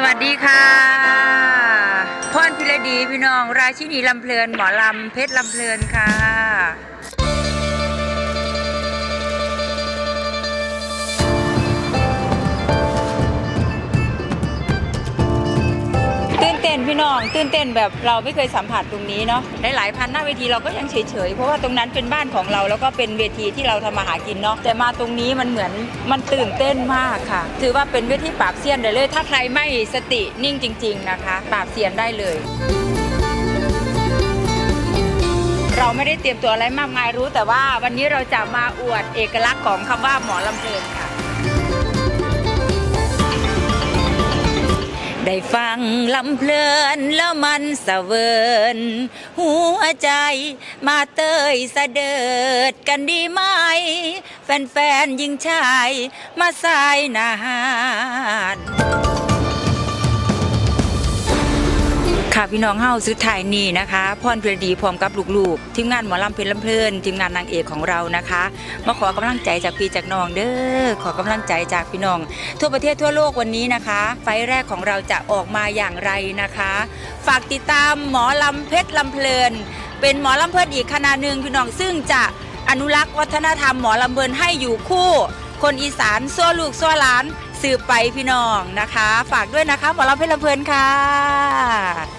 สวัสดีค่ะพ่อพิรดีพี่น้อง ราชินีลำเพลินหมอลำเพชรลำเพลินค่ะ ตื่นเต้นพี่น้องตื่นเต้นแบบเราไม่เคยสัมผัสตรงนี้เนาะหลายๆพันหน้าเวทีเราก็ยังเฉยๆเพราะว่าตรงนั้นเป็นบ้านของเราแล้วก็เป็นเวทีที่เราทำมาหากินเนาะแต่มาตรงนี้มันเหมือนมันตื่นเต้นมากค่ะ ถือว่าเป็นเวทีปราบเซียนได้เลย ถ้าใครไม่สตินิ่งจริง ๆนะคะ ปราบเซียนได้เลยเราไม่ได้เตรียมตัวอะไรมากมายรู้ แต่ว่าวันนี้เราจะมาอวดเอกลักษณ์ของคำว่าหมอลำเพลินค่ะ ได้ฟังลำเพลินแล้วมันสะเวินหัวใจมาเตยสะเดิดกันดีไหม แฟนๆยิงชาย มาสายนาน ค่ะพี่น้องเฮาสุดท้ายนี้นะคะพรเพลดีพร้อมกับลูกๆทีมงานหมอลำเพลินลำเพลินทีมงานนางเอกของเรานะคะ มาขอกำลังใจจากพี่จากน้องเด้อขอกำลังใจจากพี่น้อง ทั่วประเทศทั่วโลกวันนี้นะคะ ไฟแรกของเราจะออกมาอย่างไรนะคะ ฝากติดตามหมอลำเพชรลำเพลิน เป็นหมอลำเพลินอีกคณะหนึ่งพี่น้องซึ่งจะอนุรักษ์วัฒนธรรมหมอลำเพลินให้อยู่คู่ คนอีสานซัวลูกซัวหลานสืบไปพี่น้องนะคะ ฝากด้วยนะคะหมอลำเพชรลำเพลินค่ะ